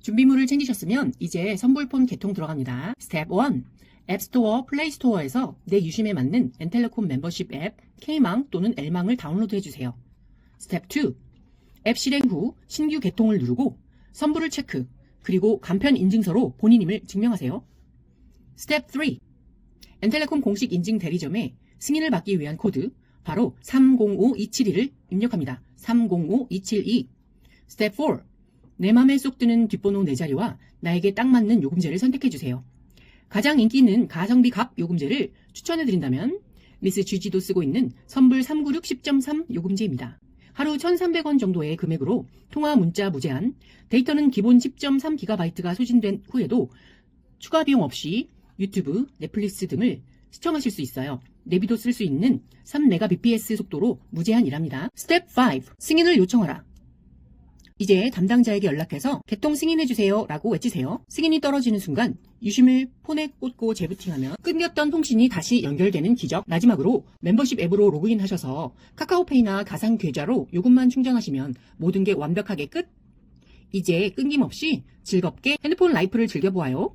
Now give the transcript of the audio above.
준비물을 챙기셨으면 이제 선불폰 개통 들어갑니다. 스텝 1. 앱스토어, 플레이스토어에서 내 유심에 맞는 엔텔레콤 멤버십 앱 K망 또는 L망을 다운로드 해주세요. 스텝 2. 앱 실행 후 신규 개통을 누르고 선불을 체크, 그리고 간편 인증서로 본인임을 증명하세요. 스텝 3. 엔텔레콤 공식 인증 대리점에 승인을 받기 위한 코드 바로 305272를 입력합니다. 305272. 스텝 4. 내 맘에 쏙 드는 뒷번호 4자리와 나에게 딱 맞는 요금제를 선택해주세요. 가장 인기 있는 가성비 갑 요금제를 추천해드린다면 미스 GG도 쓰고 있는 선불 396 10.3 요금제입니다. 하루 1,300원 정도의 금액으로 통화 문자 무제한, 데이터는 기본 10.3GB가 소진된 후에도 추가 비용 없이 유튜브, 넷플릭스 등을 시청하실 수 있어요. 내비도 쓸 수 있는 3Mbps 속도로 무제한이랍니다. 스텝 5. 승인을 요청하라. 이제 담당자에게 연락해서 개통 승인해주세요 라고 외치세요. 승인이 떨어지는 순간 유심을 폰에 꽂고 재부팅하면 끊겼던 통신이 다시 연결되는 기적. 마지막으로 멤버십 앱으로 로그인 하셔서 카카오페이나 가상 계좌로 요금만 충전하시면 모든 게 완벽하게 끝. 이제 끊김없이 즐겁게 핸드폰 라이프를 즐겨보아요.